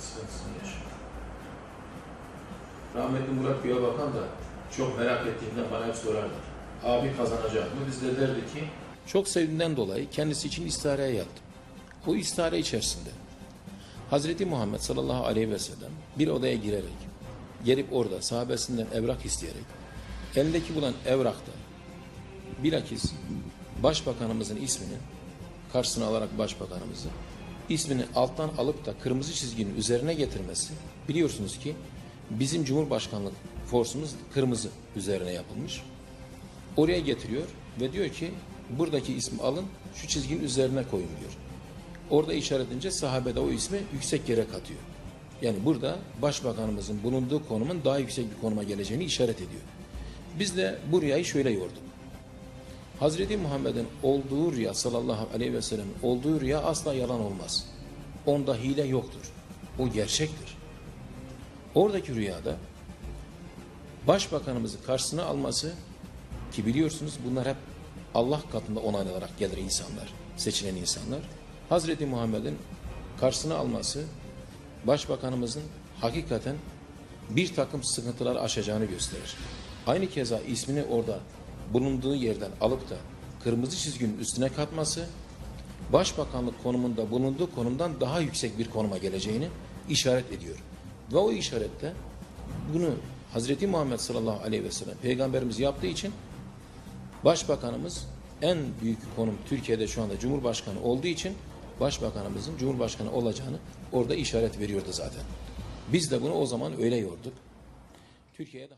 sıkıntısını yaşıyor. Rahmetli Murat Göğebakan da çok merak ettiğinden bana hep sorardı. Abi kazanacak mı? Biz de derdi ki çok sevdiğinden dolayı kendisi için istihareye yattım. O istihare içerisinde Hazreti Muhammed sallallahu aleyhi ve sellem bir odaya girerek, gelip orada sahabesinden evrak isteyerek, elindeki bulan evrakta bilakis başbakanımızın ismini karşısına alarak başbakanımızı ismini alttan alıp da kırmızı çizginin üzerine getirmesi biliyorsunuz ki bizim Cumhurbaşkanlık forsumuz kırmızı üzerine yapılmış. Oraya getiriyor ve diyor ki buradaki ismi alın şu çizginin üzerine koyun diyor. Orada işaret edince sahabe de o ismi yüksek yere katıyor. Yani burada başbakanımızın bulunduğu konumun daha yüksek bir konuma geleceğini işaret ediyor. Biz de bu rüyayı şöyle yorduk. Hazreti Muhammed'in olduğu rüya sallallahu aleyhi ve sellem olduğu rüya asla yalan olmaz. Onda hile yoktur. O gerçektir. Oradaki rüyada başbakanımızı karşısına alması ki biliyorsunuz bunlar hep Allah katında onaylanarak gelir insanlar, seçilen insanlar. Hazreti Muhammed'in karşısına alması başbakanımızın hakikaten bir takım sıkıntılar aşacağını gösterir. Aynı keza ismini orada bulunduğu yerden alıp da kırmızı çizginin üstüne katması başbakanlık konumunda bulunduğu konumdan daha yüksek bir konuma geleceğini işaret ediyor. Ve o işarette bunu Hazreti Muhammed sallallahu aleyhi ve sellem peygamberimiz yaptığı için başbakanımız en büyük konum Türkiye'de şu anda Cumhurbaşkanı olduğu için başbakanımızın Cumhurbaşkanı olacağını orada işaret veriyordu zaten. Biz de bunu o zaman öyle yorduk. Türkiye'de